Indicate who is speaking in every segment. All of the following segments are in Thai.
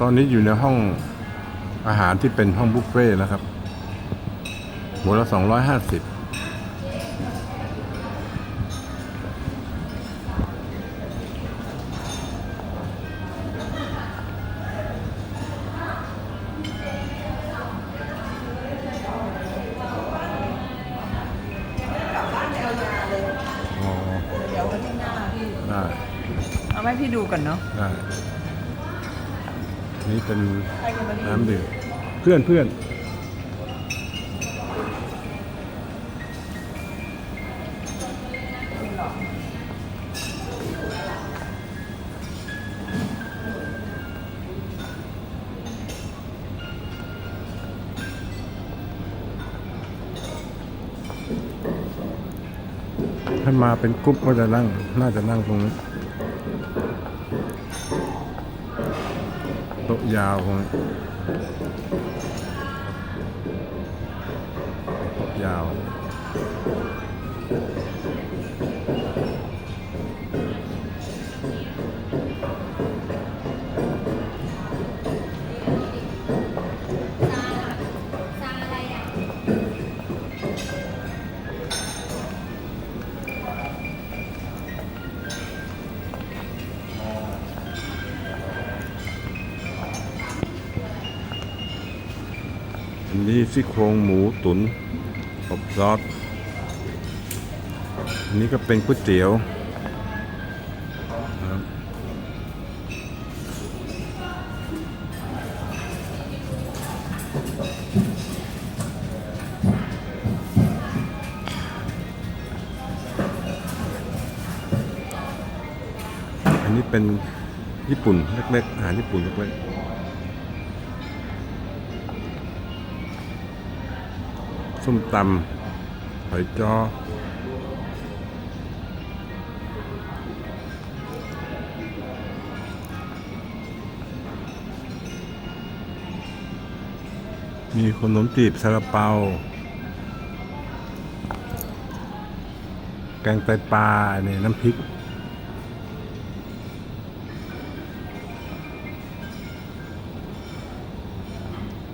Speaker 1: ตอนนี้อยู่ในห้องอาหารที่เป็นห้องบุฟเฟ่ต์นะครับหัวละสองร้อยห้าสิบอ๋อ
Speaker 2: เดี๋ยววันที่หน้าพี่
Speaker 1: ได้
Speaker 2: เอาให้พี่ดูก่อนเนาะ
Speaker 1: ได้ นี่เป็น
Speaker 2: น้ำ
Speaker 1: ดื่มเพื่อนเพื่อนถ้ามาเป็นกรุ๊ปก็จะนั่ง น่าจะนั่งตรงนี้ โต๊ะยาวตรงนี้โต๊ะยาว นนี้ซี่โครงหมูตุนอบซอสอันนี้ก็เป็นก๋วยเตี๋ยวอันนี้เป็นญี่ปุ่นเล็กๆอาหารญี่ปุ่นเล็กๆ ส้มตำหอยจ้อมีขนมจีบซาลาเปา แกงไตปลาเนี่ยน้ำพริก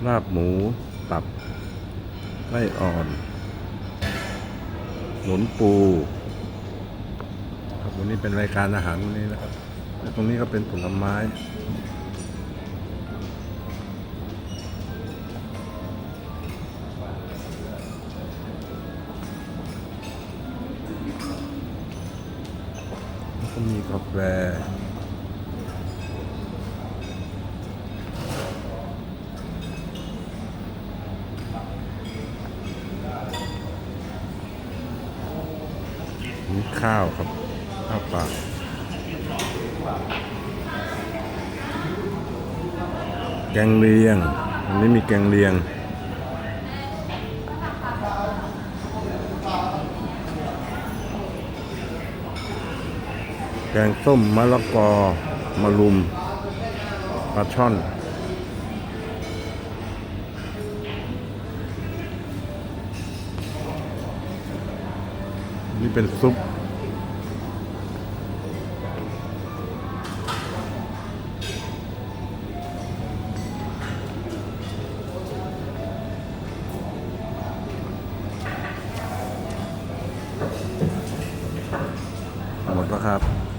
Speaker 1: ลาบหมู ตับ ไส้อ่อน หนุนปู ครับวันนี้เป็นรายการอาหารวันนี้นะครับตรงนี้ก็เป็นผลไม้ก็มีกาแฟ มีข้าวครับ ข้าวปลาแกงเลียง อันนี้มีแกงเลียง แกงส้มมะละกอมะลุมปลาช่อน นี่เป็นซุป หมดแล้วครับ